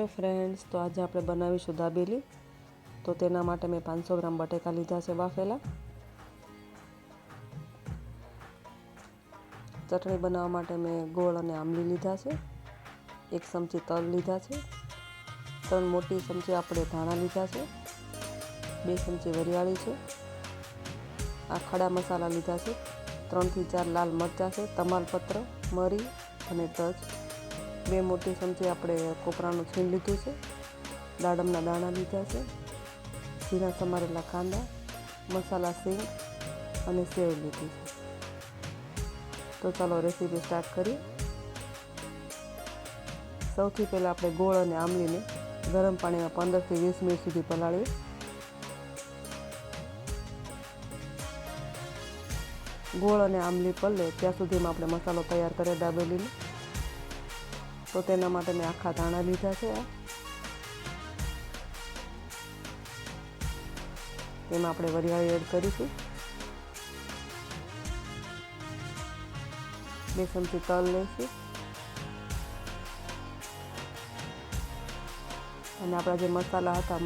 Hello friends, તો આજે આપણે બનાવીશું દાબેલી. તો તેના માટે મેં પાંચસો ગ્રામ બટેકા લીધા છે બાફેલા ચટણી બનાવવા માટે મેં ગોળ અને આંબલી લીધા છે. એક ચમચી તલ લીધા છે. ત્રણ મોટી ચમચી આપણે ધાણા લીધા છે. બે ચમચી વરિયાળી છે. આ ખડા મસાલા લીધા છે. ત્રણથી ચાર લાલ મરચાં છે, તમાલપત્ર, મરી અને તજ. બે મોટી ચમચી આપણે કોપરાનું છીણ લીધું છે. દાડમના દાણા લીધા છે. ઝીણા સમારેલા કાંદા મસાલા સિંગ અને સેવ લીધી છે. તો ચાલો રેસીપી સ્ટાર્ટ કરીએ સૌથી પહેલાં આપણે ગોળ અને આંબલીને ગરમ પાણીમાં પંદરથી વીસ મિનિટ સુધી પલાળીએ. ગોળ અને આંબલી પલ્લે ત્યાં સુધીમાં આપણે મસાલો તૈયાર કરીએ દાબેલીનો તો તેના માટે મેં આખા ધાણા લીધા છે. તેમાં આપણે વરિયાળી એડ કરીશું. બે ચમચી તલ લઈશું. અને આપણા જે મસાલા હતા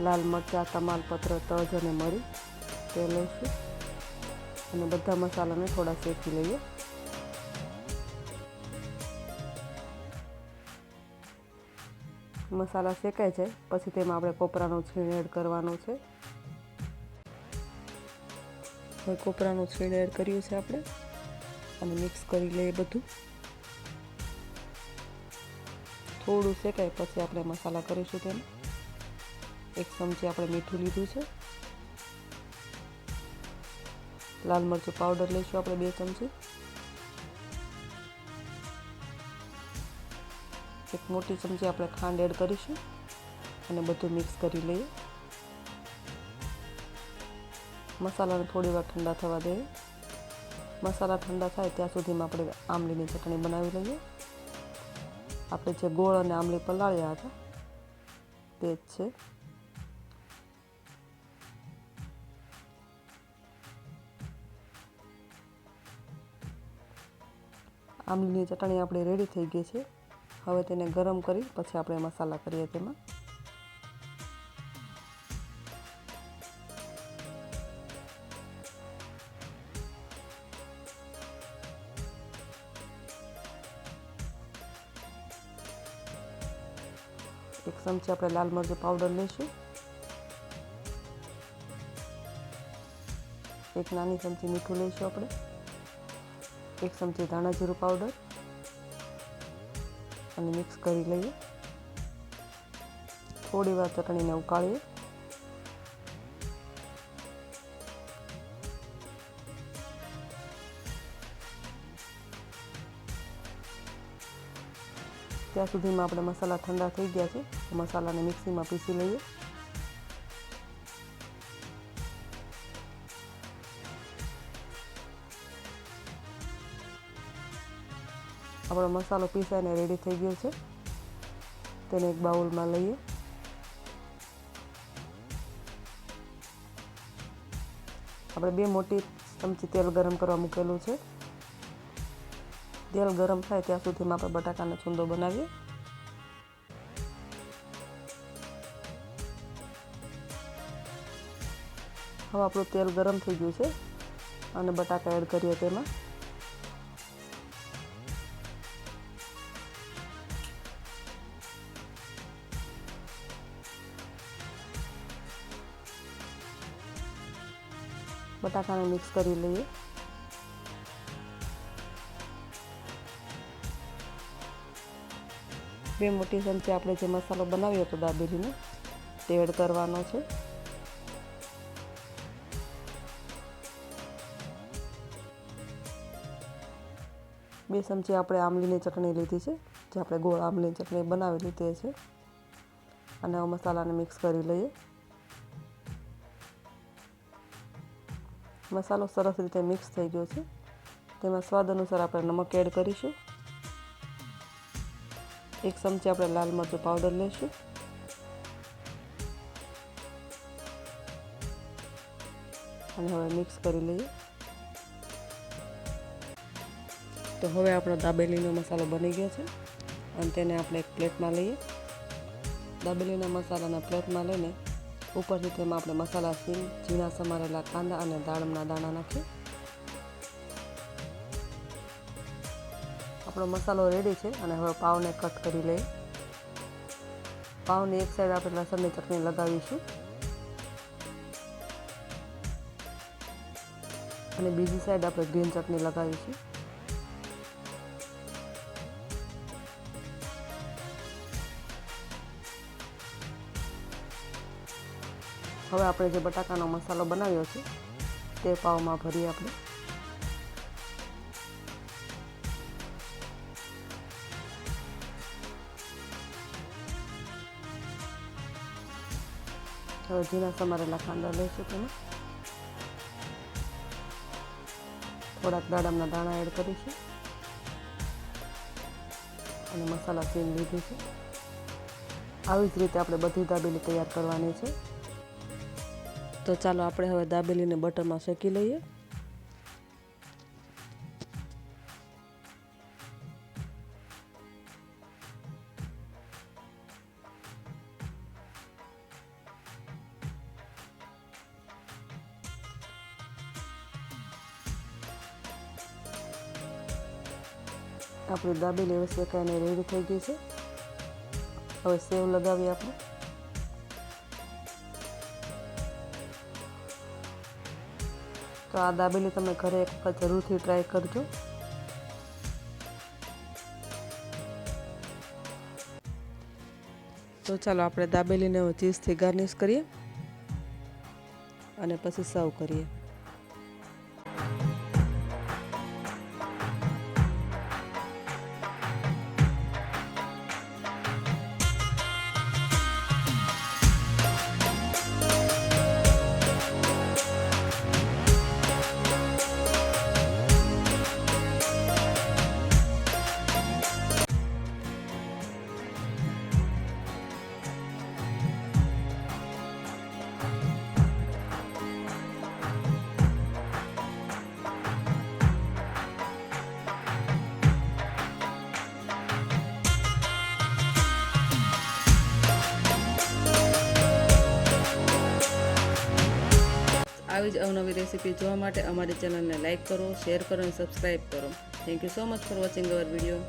લાલ મરચાં, તમાલપત્ર, તજ અને મરી, તે લઈશું. અને બધા મસાલાને થોડા શેકી લઈએ. મસાલા શેકાય છે. પછી તેમાં આપણે કોપરાનો છીણ એડ કરવાનો છે. હવે કોપરાનું છીણ એડ કર્યું છે આપણે. અને મિક્સ કરી લઈએ બધું. થોડું શેકાય પછી આપણે મસાલા કરીશું તેમાં એક ચમચી આપણે મીઠું લીધું છે. લાલ મરચું પાવડર લઈશું આપણે બે ચમચી. એક મોટી ચમચી આપણે ખાંડ એડ કરીશું અને બધું મિક્સ કરી લઈએ. મસાલાને થોડી વાર ઠંડા થવા દઈએ. મસાલા ઠંડા થાય ત્યાં સુધીમાં આપણે આંબલીની ચટણી બનાવી લઈએ. આપણે જે ગોળ અને આંબલી પલાળ્યા હતા, તે જ છે. આંબલીની ચટણી આપણે રેડી થઈ ગઈ છે. હવે તેને ગરમ કરી પછી આપણે મસાલા કરીએ તેમાં. એક ચમચી આપણે લાલ મરચું પાવડર લઈશું. એક નાની ચમચી મીઠું લઈશું આપણે. એક ચમચી ધાણા જીરું પાવડર અને મિક્સ કરી લઈએ. થોડી વાર ચટણીને ઉકાળીએ. ત્યાં સુધીમાં આપણે મસાલા ઠંડા થઈ ગયા છે મસાલાને મિક્સીમાં પીસી લઈએ. આપણો મસાલો પીસાઈને રેડી થઈ ગયો છે. તેને એક બાઉલમાં લઈએ. આપણે બે મોટી ચમચી તેલ ગરમ કરવા મૂકેલું છે. તેલ ગરમ થાય ત્યાં સુધીમાં આપણે બટાકાનો છૂંદો બનાવીએ. હવે આપણું તેલ ગરમ થઈ ગયું છે અને બટાકા એડ કરીએ તેમાં. બટાકાને મિક્સ કરી લઈએ. બે મોટી ચમચી આપણે જે મસાલો બનાવ્યો હતો દાબેલીનો, તે એડ કરવાનો છે. બે ચમચી આપણે આમલીની ચટણી લીધી છે, જે આપણે ગોળ આમલીની ચટણી બનાવેલી તે છે. અને આ મસાલાને મિક્સ કરી લઈએ. મસાલો સરસ રીતે મિક્સ થઈ ગયો છે. તેમાં સ્વાદ અનુસાર આપણે નમક એડ કરીશું. એક ચમચી આપણે લાલ મરચું પાવડર લઈશું અને હવે મિક્સ કરી લઈએ. તો હવે આપણો દાબેલીનો મસાલો બની ગયો છે. અને તેને આપણે એક પ્લેટમાં લઈએ. દાબેલીના મસાલાના પ્લેટમાં લઈને ઉપરથી તેમાં આપણે મસાલા સીંગ ઝીણા સમારેલા કાંદા અને દાડમના દાણા નાખી. આપણો મસાલો રેડી છે અને હવે પાવને કટ કરી લઈએ. પાવની એક સાઈડ આપણે લસણની ચટણી લગાવીશું. અને બીજી સાઈડ આપણે ગ્રીન ચટણી લગાવીશું. હવે આપણે જે બટાકાનો મસાલો બનાવ્યો છે, તે પાવમાં ભરીએ આપણે. હવે ઝીણા સમારેલા કાંદા લઈશું તેમાં. થોડાક દાડમના દાણા એડ કરીશું. અને મસાલા સીન લીધી છે. આવી જ રીતે આપણે બધી દાબેલી તૈયાર કરવાની છે. તો ચાલો આપણે હવે દાબેલીને બટરમાં શેકી લઈએ. આપણી દાબેલી હવે શેકાઈને રેડી થઈ ગઈ છે. હવે સેવ લગાવીએ આપણે. તો આ દાબેલી તમે ઘરે એક વખત જરૂરથી ટ્રાય કરજો. તો ચાલો આપણે દાબેલીને ચીઝથી ગાર્નિશ કરીએ અને પછી સર્વ કરીએ. આવી જ અવનવી રેસીપી જોવા માટે અમારી ચેનલને લાઇક કરો, શેર કરો અને સબસ્ક્રાઈબ કરો. Thank you so much for watching our video